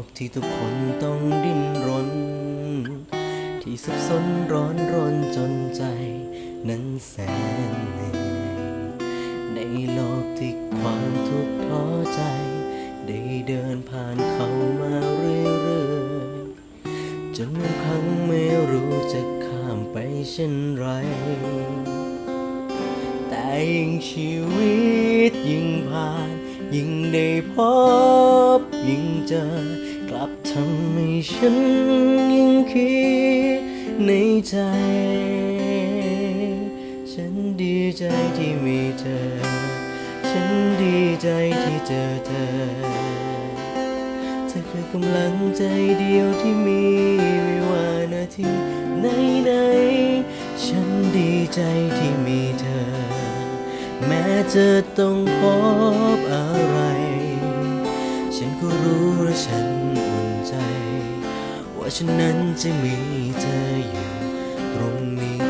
กที่ทุกคนต้องดิ้นรน ที่สับสนร้อนรนจนใจ นั้นแสนเหนื่อยในโลกที่ความทุกข์ท้อใจ ได้เดินผ่านเขามาเรื่อยๆ จนบางครั้งไม่รู้จะข้ามไปเช่นไร แต่ยิ่งชีวิตยิ่งผ่านยิ่งได้พบยิ่งเจอ ทำให้ฉันยิ่งคิดในใจ ฉันดีใจที่มีเธอ ฉันดีใจที่เจอเธอเธอคือกำลังใจเดียวที่มีไม่ว่านาทีไหนไหนๆฉันดีใจที่มีเธอ แม้จะต้องพบอ ฉันนั้นจะมีเธออยู่ตรงนี้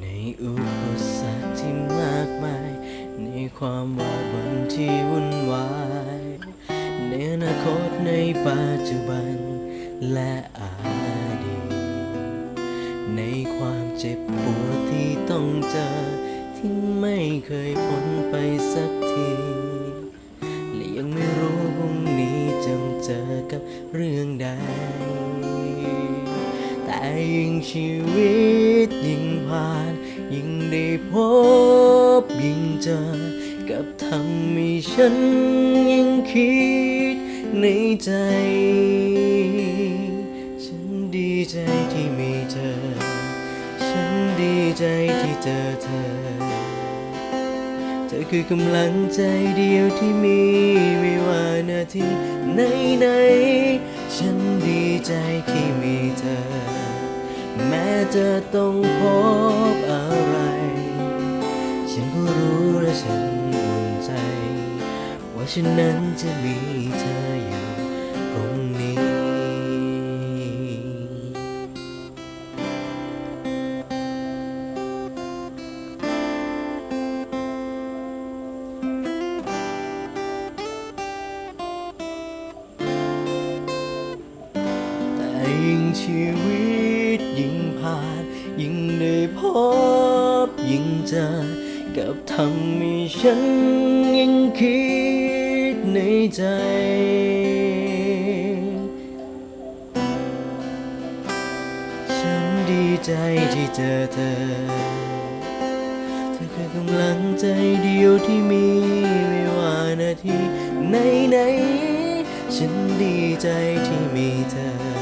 ในอุปสรรคที่มากมาย ในความว่าวันที่วุ่นวาย ในอนาคตในปัจจุบันและอดีต ในความเจ็บปวดที่ต้องเจอที่ไม่เคยพ้นไปสักที ยิ่งชีวิตยิ่งผ่าน ยิ่งได้พบยิ่งเจอ กับทำให้ฉันยิ่งคิดในใจ ฉันดีใจที่มีเธอ ฉันดีใจที่เจอเธอ เธอคือกำลังใจเดียวที่มีไม่ว่านาทีไหนไหนๆฉันดีใจที่มีเธอ แม้จะต้องพบอะไร ฉันก็รู้และฉันอุ่นใจ ว่าฉันนั้นจะมีเธออยู่ตรงนี้ แต่ยิ่งชีวิต ยิ่งผ่าน ยิ่งได้พบ ยิ่งเจอ กับทำให้ฉันยิ่งคิดในใจฉันดีใจที่เจอเธอ เธอคือกำลังใจเดียวที่มีไม่ว่านาทีไหนไหนๆฉันดีใจที่มีเธอ